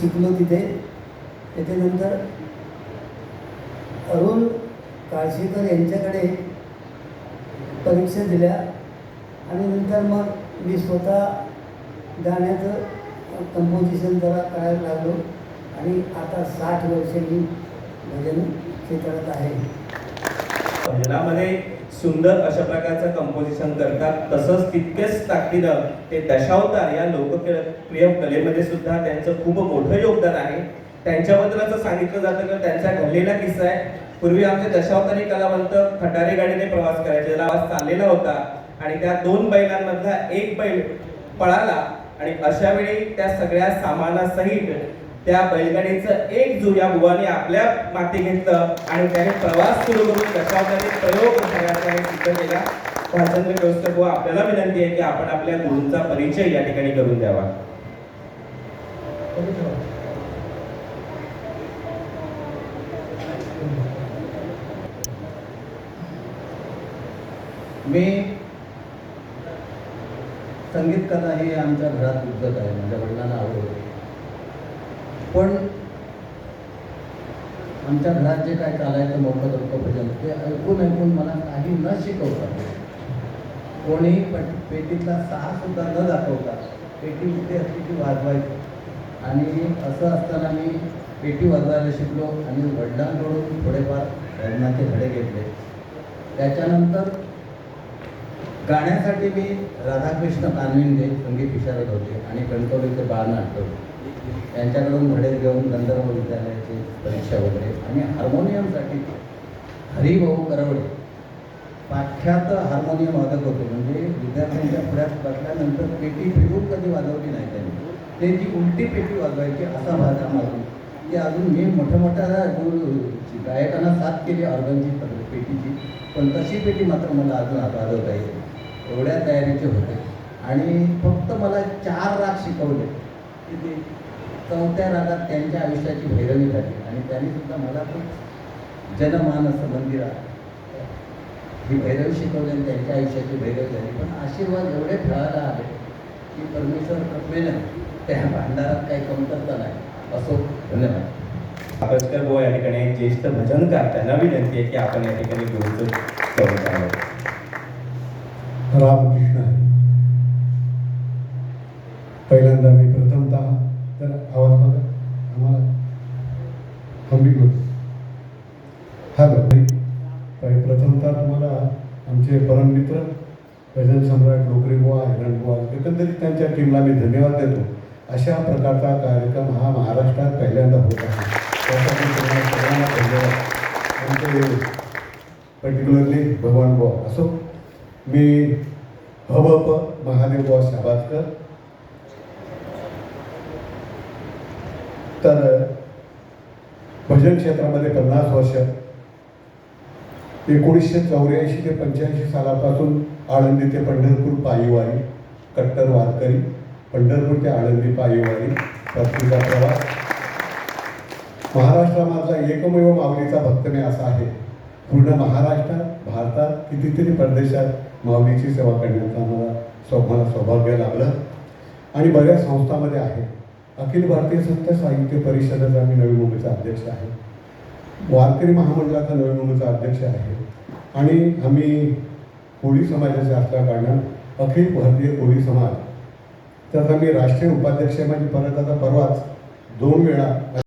शिकलो तिथे. त्याच्यानंतर अरुण काळशीकर यांच्याकडे परीक्षा दिल्या. आणि नंतर मग मी स्वतः गाण्याचं कंपोजिशन जरा करायला लागलो. आणि आता साठ वर्षे मी भजन क्षेत्रात आहे. भजनामध्ये सुंदर अशा प्रकारचं कंपोजिशन करतात. तसंच तितकेच ताकदीनं ते दशावतार या लोकप्रिय कलेमध्ये सुद्धा त्यांचं खूप मोठं योगदान आहे. त्यांच्याबद्दल असं सांगितलं जातं की त्यांचा घडलेला किस्सा आहे. पूर्वी आमचे दशावतारी कलावंत खटारे गाडीने प्रवास करायचे. त्याला आवाज चाललेला होता आणि त्या दोन बैलांमधला एक बैल पळाला आणि अशा वेळी त्या सगळ्या सामानासहित त्या बैलगाडीचं एक जू या बुवाने आपल्या माती घेतलं आणि त्याने प्रवास सुरू करून दशावतारी प्रयोग करायचा सिद्ध केला. भालचंद्र केळुसकर बुवा आपल्याला विनंती आहे की आपण आपल्या गुरूंचा परिचय या ठिकाणी करून द्यावा. मी संगीत कला हे आमच्या घरात उद्गत आहे. माझ्या वडिलांना पण आमच्या घरात जे काय चालायचं मोठं लोक भजन ते ऐकून ऐकून मला काही न शिकवता कोणी पट पेटीतला सहा सुद्धा न दाखवता पेटी कुठे असली की वाजवायची. आणि असं असताना मी पेटी वाजवायला शिकलो आणि वडिलांकडून थोडेफार लग्नाचे धडे घेतले. त्याच्यानंतर गाण्यासाठी मी राधाकृष्ण कानविंदे संगीत विशारद होते आणि कणकवलीचे होते यांच्याकडून धडे घेऊन गंधर्व विद्यालयाची परीक्षा वगैरे. आणि हार्मोनियमसाठी हरिभाऊ करवडे पाठ्यात हार्मोनियम वादक होते. म्हणजे विद्यार्थ्यांच्या पुढ्यात बसल्यानंतर पेटी फिरून कधी वाजवली नाही त्यांनी. ते जी उलटी पेटी वाजवायची असा भाग आम्हाला की अजून मी मोठ्या मोठ्या गायकांना साथ केली ऑर्गनची पद्धत पेटीची. पण तशी पेटी मात्र मला अजून वाजवता येईल एवढ्या तयारीचे होते. आणि फक्त मला चार राग शिकवले. की ते चौथ्या रागात त्यांच्या आयुष्याची भैरवी झाली. आणि त्यांनी सुद्धा मला खूप जनमानस मंदिरा ही भैरवी शिकवली आणि त्यांच्या आयुष्याची भैरवी झाली. पण आशीर्वाद एवढे खेळायला आले की परमेश्वर कृपेनं त्या भांडारात काही कमतरता नाही. असो धन्यवाद. कापसकर बुवा या ठिकाणी एक ज्येष्ठ भजनकार त्यांना विनंती आहे की आपण या ठिकाणी गुरूचं करून द्यावं रामकृष्ण. पहिल्यांदा मी प्रथमतः तर आवाज बघा आम्हाला हंबी बोल हॅलो. प्रथमतः तुम्हाला आमचे परममित्र भजन सम्राट नोकरी बुवा हिरण बुवा एकंदरीत त्यांच्या टीमला मी धन्यवाद देतो. अशा प्रकारचा कार्यक्रम हा महाराष्ट्रात पहिल्यांदा होत आहे. त्यासाठी तुम्हाला सगळ्यांना धन्यवाद. आमचे पर्टिक्युलरली भगवान बुवा. असो मी हवप महादेव बुवा शाबादकर तर भजन क्षेत्रामध्ये पन्नास वर्ष. एकोणीसशे चौऱ्याऐंशी ते पंच्याऐंशी सालापासून आळंदी ते पंढरपूर पायीवारी कट्टर वारकरी पंढरपूर ते आळंदी पायीवारी पत्रिका प्रवास. महाराष्ट्रामधला एकमेव माऊलीचा भक्त मी असा आहे. पूर्ण महाराष्ट्रात भारतात कितीतरी परदेशात माऊलीची सेवा करण्याचा मला सौ सौभाग्य लाभलं. आणि बऱ्याच संस्थांमध्ये आहे. अखिल भारतीय संत साहित्य परिषदेचा मी नवी मुंबईचा अध्यक्ष आहे. वारकरी महामंडळाचा नवी मुंबईचा अध्यक्ष आहे. आणि आम्ही कोळी समाजाचे असल्या कारणानं अखिल भारतीय कोळी समाज. त्याचा मी राष्ट्रीय उपाध्यक्ष म्हणजे परत आता परवाच दोन वेळा